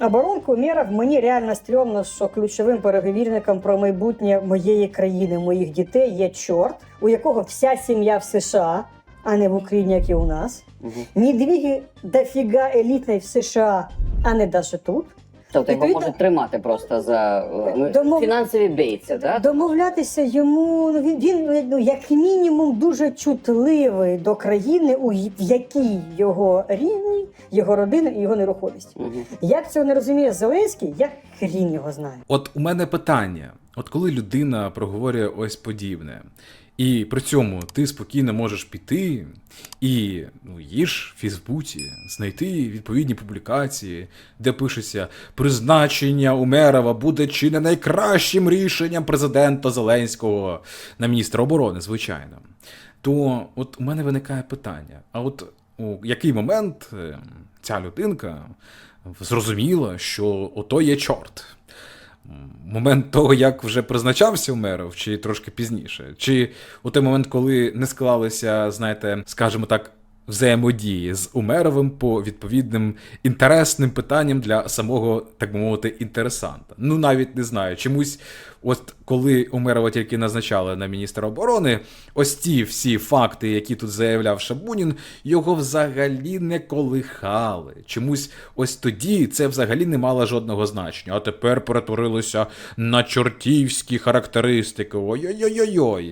Оборонку Умєров мені реально стрьомно, що ключовим переговірником про майбутнє моєї країни, моїх дітей є чорт, у якого вся сім'я в США, а не в Україні, як і у нас. Угу. двіги дофіга елітної в США, а не даже тут. Тобто його Відповідно- можуть тримати просто за е, ну, Домов- фінансові бійці, так? Домовлятися йому ну він, він ну, як мінімум дуже чутливий до країни, у й- в якій його рівні, його родина і його нерухомість. Угу. Як цього не розуміє Зеленський, я хрін його знаю. От у мене питання: от коли людина проговорює ось подібне, і при цьому ти спокійно можеш піти і ну, їж в Фейсбуці, знайти відповідні публікації, де пишеться призначення Умерова буде чи не найкращим рішенням президента Зеленського на міністра оборони, звичайно. То от у мене виникає питання: а от у який момент е, ця людинка зрозуміла, що ото є чорт? Момент того, як вже призначався Умеров, чи трошки пізніше? Чи у той момент, коли не склалися, знаєте, скажімо так, взаємодії з Умеровим по відповідним інтересним питанням для самого, так би мовити, інтересанта? Ну навіть не знаю. Чомусь, от коли Умерова тільки назначали на міністра оборони, ось ті всі факти, які тут заявляв Шабунін, його взагалі не колихали. Чомусь ось тоді це взагалі не мало жодного значення. А тепер перетворилося на чортівські характеристики. Ой-ой-ой-ой.